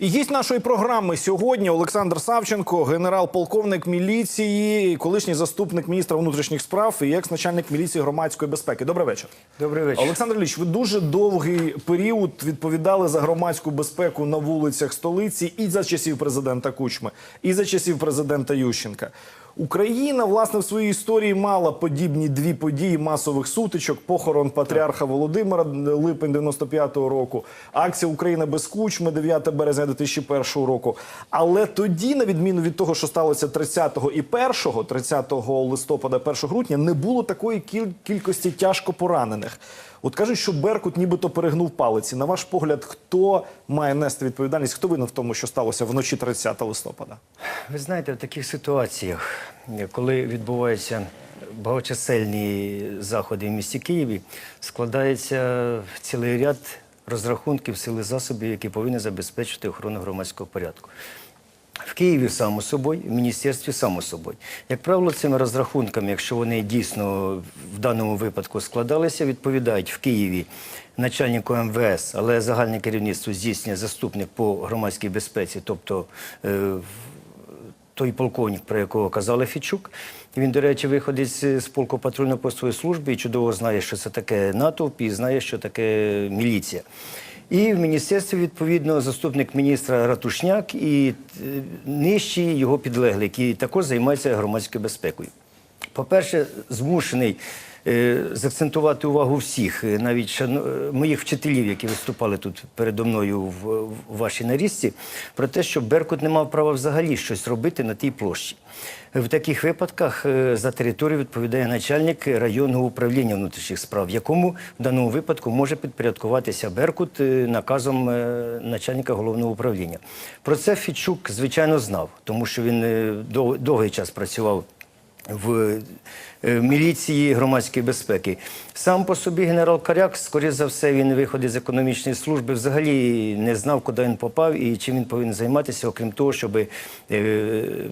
І гість нашої програми сьогодні Олександр Савченко, генерал-полковник міліції, колишній заступник міністра внутрішніх справ і екс-начальник міліції громадської безпеки. Добрий вечір. Добрий вечір. Олександр Ліч. ви дуже довгий період відповідали за громадську безпеку на вулицях столиці і за часів президента Кучми, і за часів президента Ющенка. Україна, власне, в своїй історії мала подібні дві події масових сутичок: похорон патріарха Володимира липень 95-го року, акція Україна без кучми 9 березня 2001 року. Але тоді, на відміну від того, що сталося 30-го і 1-го, 30 листопада, 1 грудня, не було такої кількості тяжко поранених. От кажуть, що Беркут нібито перегнув палиці. На ваш погляд, хто має нести відповідальність? Хто винен в тому, що сталося вночі 30 листопада? Ви знаєте, в таких ситуаціях, коли відбуваються багаточисельні заходи в місті Києві, складається цілий ряд розрахунків сили засобів, які повинні забезпечити охорону громадського порядку. В Києві само собою, в міністерстві само собою. Як правило, цими розрахунками, якщо вони дійсно в даному випадку складалися, відповідають в Києві начальнику МВС, але загальне керівництво здійснює заступник по громадській безпеці, тобто е, той полковник, про якого казали Фічук. Він, до речі, виходить з полку патрульно-постової служби і чудово знає, що це таке натовп, і знає, що таке міліція. І в міністерстві, відповідно, заступник міністра Ратушняк і е, нижчі його підлеглі, які також займаються громадською безпекою. По-перше, змушений е, заакцентувати увагу всіх, е, навіть шано- е, моїх вчителів, які виступали тут передо мною в, в вашій нарізці, про те, що Беркут не мав права взагалі щось робити на тій площі. В таких випадках за територію відповідає начальник районного управління внутрішніх справ, якому в даному випадку може підпорядкуватися Беркут наказом начальника головного управління. Про це Фічук, звичайно, знав, тому що він довгий час працював в міліції громадської безпеки. Сам по собі генерал Каряк, скоріше за все, він виходить з економічної служби, взагалі не знав, куди він попав і чим він повинен займатися, окрім того, щоб е,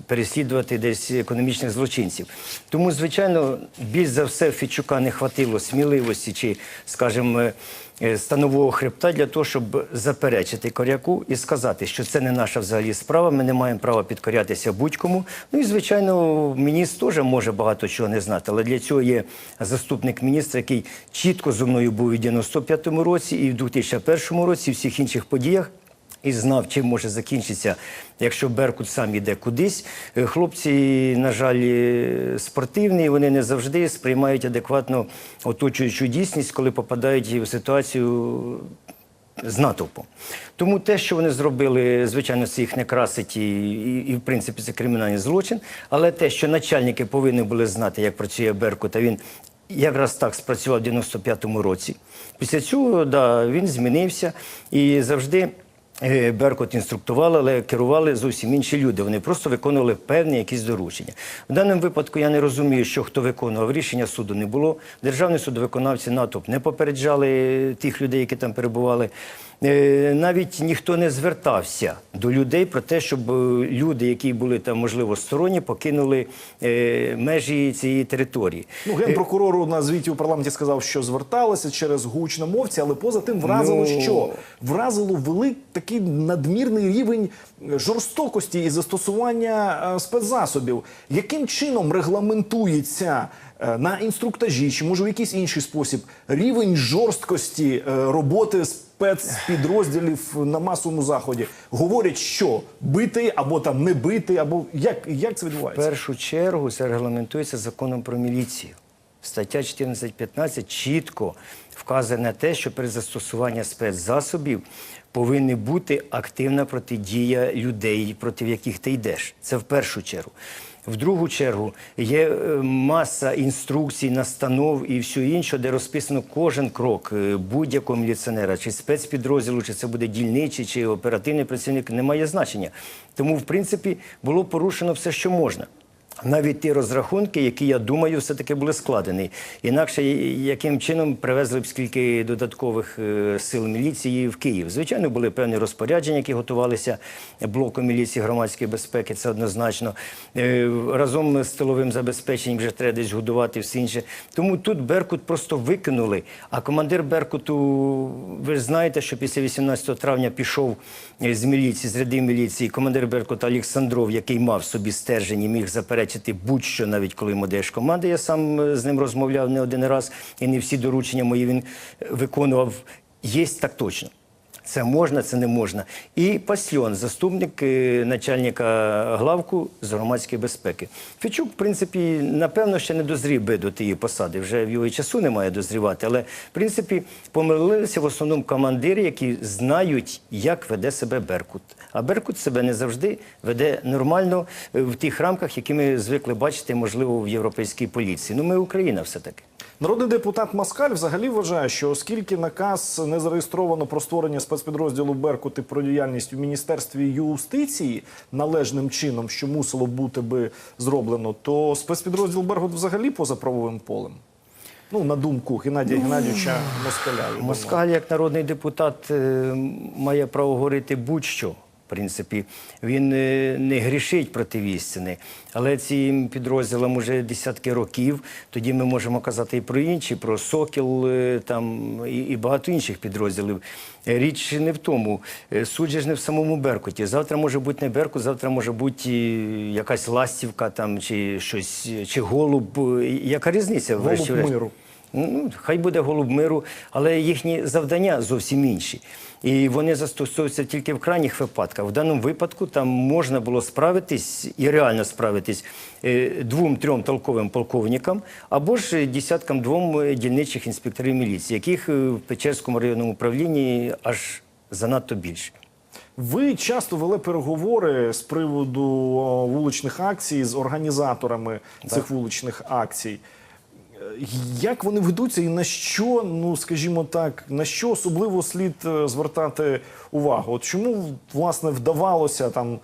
переслідувати десь економічних злочинців. Тому, звичайно, більш за все Фічука не хватило сміливості чи, скажімо, е, е, станового хребта для того, щоб заперечити коряку і сказати, що це не наша взагалі справа, ми не маємо права підкорятися будь-кому. Ну і звичайно, міністр теж може багато чого не знати, але для цього є заступник міністра, який чітко зо мною був і в 95-му році, і в 2001 році, і всіх інших подіях. І знав, чим може закінчитися, якщо Беркут сам іде кудись. Е, Хлопці, на жаль, е, спортивні, вони не завжди сприймають адекватно оточуючу дійсність, коли попадають в ситуацію з натовпом. Тому те, що вони зробили, звичайно, це їх не красить і, і, і, в принципі, це кримінальний злочин. Але те, що начальники повинні були знати, як працює Беркут, та він якраз так спрацював в 95-му році. Після цього да, він змінився і завжди. Е, Беркут інструктували, але керували зовсім інші люди. Вони просто виконували певні якісь доручення. В даному випадку я не розумію, що хто виконував рішення суду не було. Державний судовиконавці НАТО не попереджали тих людей, які там перебували. Е, Навіть ніхто не звертався до людей про те, щоб е, люди, які були там, можливо, сторонні, покинули е, межі цієї території. Ну, генпрокурору на звіті у парламенті сказав, що зверталися через гучномовці, але поза тим вразило, Ну. що вразило велик такий надмірний рівень жорстокості і застосування спецзасобів. Яким чином регламентується на інструктажі, чи може в якийсь інший спосіб рівень жорсткості е, роботи спецпідрозділів на масовому заході? Говорять, що бити або там не бити, або як, як це В першу чергу це регламентується законом про міліцію. Стаття 14.15 чітко вказує на те, що при застосуванні спецзасобів повинна бути активна протидія людей, проти яких ти йдеш. Це в першу чергу. В другу чергу є е, маса інструкцій, настанов і все інше, де розписано кожен крок е, будь-якого міліціонера, чи спецпідрозділу, чи це буде дільничий, чи оперативний працівник, не має значення. Тому, в принципі, було порушено все, що можна. Навіть ті розрахунки, які я думаю, все-таки були складені. Інакше яким чином привезли б скільки додаткових е, сил міліції в Київ? Звичайно, були певні розпорядження, які готувалися блоком міліції громадської безпеки. Це однозначно. Е, Разом з тиловим забезпеченням вже треба десь годувати все інше. Тому тут Беркут просто викинули. А командир Беркуту, ви ж знаєте, що після 18 травня пішов е, з міліції, з ряди міліції, командир Беркута Олександров, який мав собі стержень і міг заперечити будь-що, навіть коли йому даєш команди. Я сам е, з ним розмовляв не один раз, і не всі доручення мої він е, виконував. Є так точно. Це можна, це не можна. І Пасльон, заступник е, начальника главку з громадської безпеки. Фічук, в принципі, напевно, ще не дозрів би до тієї посади. Вже в його часу немає дозрівати. Але, в принципі, помилилися в основному командири, які знають, як веде себе Беркут. А Беркут себе не завжди веде нормально е, в тих рамках, які ми звикли бачити, можливо, в європейській поліції. Ну, ми Україна все-таки. Народний депутат Маскаль взагалі вважає, що оскільки наказ не зареєстровано про створення спецпідрозділу Беркут і про діяльність у міністерстві юстиції належним чином, що мусило бути би зроблено, то спецпідрозділ Беркут взагалі поза правовим полем. Ну, на думку Геннадія Геннадійовича Москаля. Москаль, як народний депутат, е, має право говорити будь-що. В принципі, він е, не грішить проти істини. Але цим підрозділам уже десятки років. Тоді ми можемо казати і про інші, про Сокіл е, там і, і багато інших підрозділів. Е, Річ не в тому. Суть же ж не в самому Беркуті. Завтра може бути не Беркут, завтра може бути якась ластівка там чи щось, чи голуб. Яка різниця? Голуб миру. Ну, хай буде голуб миру, але їхні завдання зовсім інші. І вони застосовуються тільки в крайніх випадках. В даному випадку там можна було справитись і реально справитись е, двом-трьом толковим полковникам або ж е, десяткам-двом е, дільничих інспекторів міліції, яких е, в Печерському районному управлінні аж занадто більше. Ви часто вели переговори з приводу вуличних акцій з організаторами цих вуличних акцій. Як вони ведуться і на що, ну скажімо так, на що особливо слід е, звертати увагу? От чому власне вдавалося там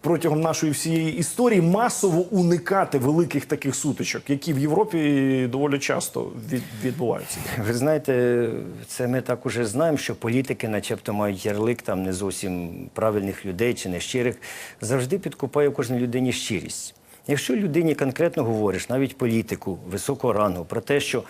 протягом нашої всієї історії масово уникати великих таких сутичок, які в Європі доволі часто від, відбуваються? Ви знаєте, це ми так уже знаємо, що політики, начебто, мають ярлик там не зовсім правильних людей чи нещирих. Завжди підкупає кожній людині щирість. Якщо людині конкретно говориш, навіть політику високого рангу, про те, що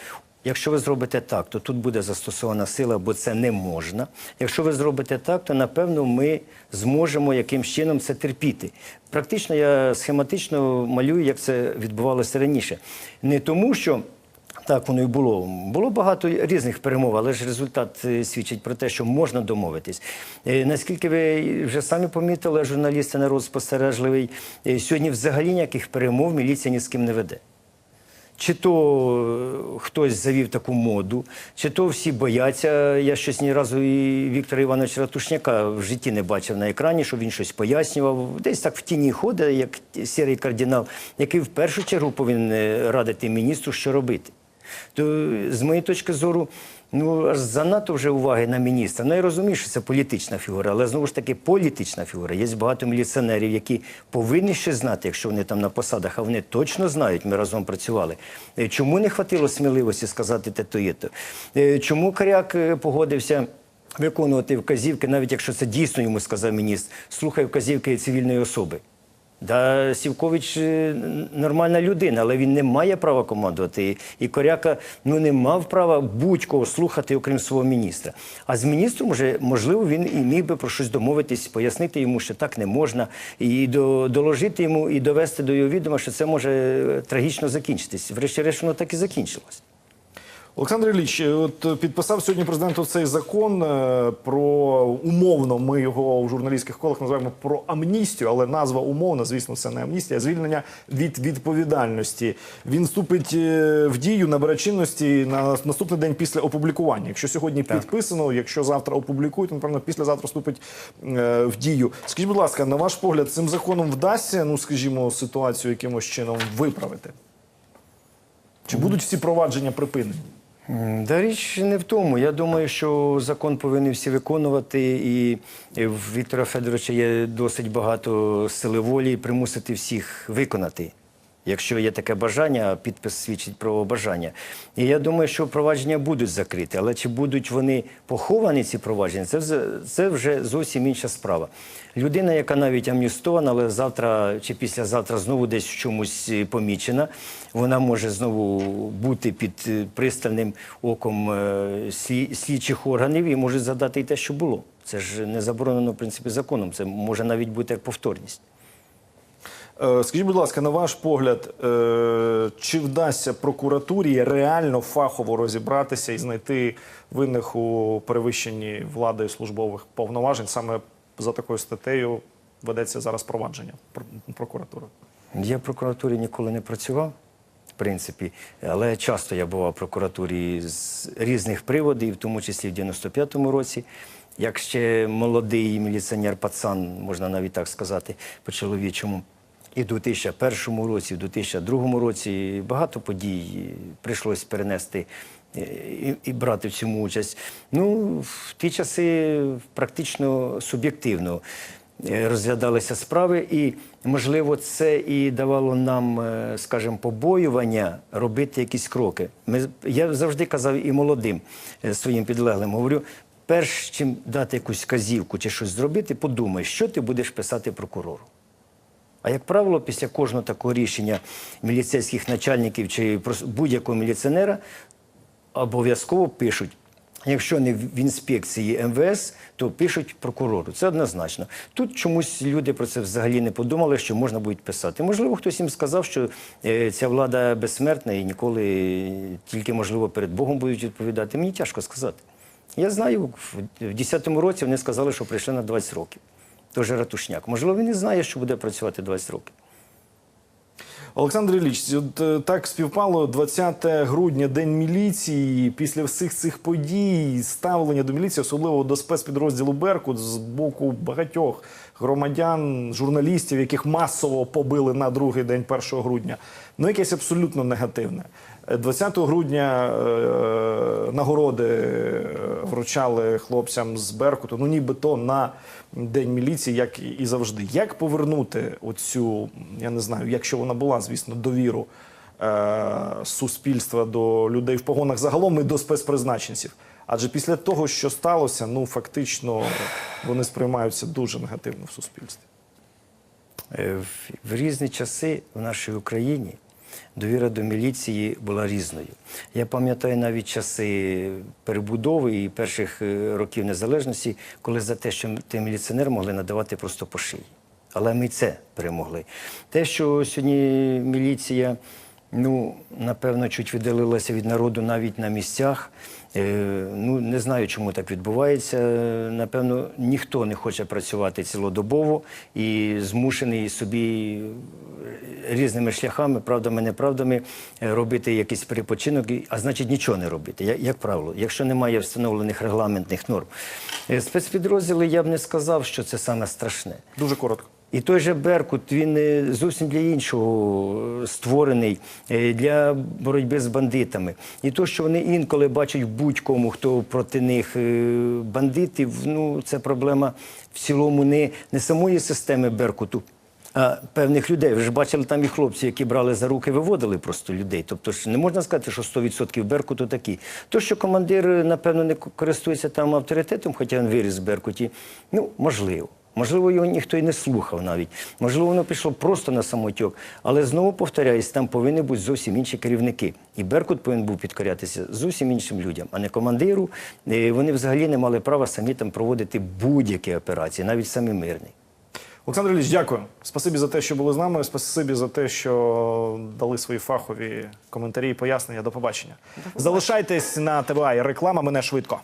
якщо ви зробите так, то тут буде застосована сила, бо це не можна. Якщо ви зробите так, то напевно ми зможемо якимсь чином це терпіти. Практично я схематично малюю, як це відбувалося раніше. Не тому, що. Так воно і було. Було багато різних перемов, але ж результат е, свідчить про те, що можна домовитись. Е, Наскільки ви вже самі помітили, журналісти народ спостережливий, е, сьогодні взагалі ніяких перемов міліція ні з ким не веде. Чи то хтось завів таку моду, чи то всі бояться. Я щось ні разу і Віктора Івановича Ратушняка в житті не бачив на екрані, щоб він щось пояснював. Десь так в тіні ходить, як сірий кардинал, який в першу чергу повинен радити міністру, що робити. То з моєї точки зору, ну занадто вже уваги на міністра. Ну я розумію, що це політична фігура, але знову ж таки політична фігура. Є багато міліціонерів, які повинні ще знати, якщо вони там на посадах, а вони точно знають, ми разом працювали. Е, Чому не хватило сміливості сказати те то є то? Е, Чому Коряк е, погодився? Виконувати вказівки, навіть якщо це дійсно йому сказав міністр, слухай вказівки цивільної особи. Да, Сівкович е, нормальна людина, але він не має права командувати. І- Коряка ну, не мав права будь-кого слухати, окрім свого міністра. А з міністром, вже, можливо, він і міг би про щось домовитись, пояснити йому, що так не можна, і до, доложити йому, і довести до його відома, що це може е, трагічно закінчитись. Врешті-решт, воно так і закінчилось. Олександр Ілліч, е, от е, підписав сьогодні президент цей закон е, про умовно. Ми його у журналістських колах називаємо про амністію, але назва умовна, звісно, це не амністія, а звільнення від відповідальності. Він вступить в дію набере чинності на наступний день після опублікування. Якщо сьогодні підписано, якщо завтра опублікують, то напевно післязавтра вступить в дію. Скажіть, будь ласка, на ваш погляд, цим законом вдасться, ну скажімо, ситуацію якимось чином виправити? Чи будуть всі провадження припинені? Да річ не в тому. Я думаю, що закон повинні всі виконувати, і в Віктора Федоровича є досить багато сили волі примусити всіх виконати Якщо є таке бажання, підпис свідчить про бажання. І я думаю, що провадження будуть закриті, але чи будуть вони поховані, ці провадження, це, це вже зовсім інша справа. Людина, яка навіть амністована, але завтра чи післязавтра знову десь в чомусь е, помічена, вона може знову бути під е, пристальним оком е, слідчих органів і може задати і те, що було. Це ж не заборонено, в принципі, законом. Це може навіть бути як повторність. Е, Скажіть, будь ласка, на ваш погляд, е, чи вдасться прокуратурі реально фахово розібратися і знайти винних у перевищенні владою службових повноважень? Саме за такою статтею ведеться зараз провадження прокуратури. Я в прокуратурі ніколи не працював, в принципі, але часто я бував в прокуратурі з різних приводів, в тому числі в 95-му році. Як ще молодий міліціонер пацан, можна навіть так сказати, по-чоловічому. І в 2001 році, в 2002 році багато подій прийшлось перенести е, і, і брати в цьому участь. Ну, в ті часи практично суб'єктивно е, розглядалися справи, і можливо це і давало нам, е, скажімо, побоювання робити якісь кроки. Ми, я завжди казав і молодим своїм підлеглим, говорю. Перш чим дати якусь казівку чи щось зробити, подумай, що ти будеш писати прокурору. А як правило, після кожного такого рішення міліцейських начальників чи будь-якого міліціонера обов'язково пишуть. Якщо не в інспекції МВС, то пишуть прокурору. Це однозначно. Тут чомусь люди про це взагалі не подумали, що можна буде писати. Можливо, хтось їм сказав, що е, ця влада безсмертна і ніколи тільки, можливо, перед Богом будуть відповідати. Мені тяжко сказати. Я знаю, в 10-му році вони сказали, що прийшли на 20 років. Тож ратушняк. Можливо, він не знає, що буде працювати 20 років. Олександр Ілліч, от е, так співпало 20 грудня, День міліції. Після всіх цих подій, ставлення до міліції, особливо до спецпідрозділу Беркут, з боку багатьох громадян, журналістів, яких масово побили на другий день 1 грудня. Ну, якесь абсолютно негативне. Е, 20 грудня е, нагороди е, вручали хлопцям з Беркуту, ну нібито на День міліції, як і- завжди. Як повернути оцю, я не знаю, якщо вона була, звісно, довіру е, суспільства до людей в погонах загалом і до спецпризначенців? Адже після того, що сталося, ну фактично вони сприймаються дуже негативно в суспільстві. Е, в різні часи в нашій Україні довіра до міліції була різною. Я пам'ятаю навіть часи перебудови і перших е, років незалежності, коли за те, що ти міліціонер, могли надавати просто по шиї. Але ми це перемогли. Те, що сьогодні міліція, ну, напевно, чуть віддалилася від народу навіть на місцях. Е, Ну, не знаю, чому так відбувається. Напевно, ніхто не хоче працювати цілодобово і змушений собі різними шляхами, правдами, неправдами, е, робити якийсь перепочинок, а значить нічого не робити. Як правило, якщо немає встановлених регламентних норм. Е, Спецпідрозділи я б не сказав, що це саме страшне. Дуже коротко. І той же Беркут, він е, зовсім для іншого е, створений, е, для боротьби з бандитами. І то, що вони інколи бачать будь-кому, хто проти них бандитів, ну це проблема в цілому не, не самої системи Беркуту. А певних людей. Ви ж бачили там і хлопці, які брали за руки, виводили просто людей. Тобто не можна сказати, що 100% Беркуту такі. То, що командир, напевно, не користується там авторитетом, хоча він виріс в Беркуті, ну, можливо. Можливо, його ніхто і не слухав навіть. Можливо, воно пішло просто на самотьок. Але знову повторяюсь, там повинні бути зовсім інші керівники. І Беркут повинен був підкорятися зовсім іншим людям, а не командиру. Е, Вони взагалі не мали права самі там проводити будь-які операції, навіть самі мирні. Олександр Ілліч, дякую. Спасибі за те, що були з нами. Спасибі за те, що дали свої фахові коментарі і пояснення. До побачення. Залишайтесь на ТВА. Реклама мене швидко.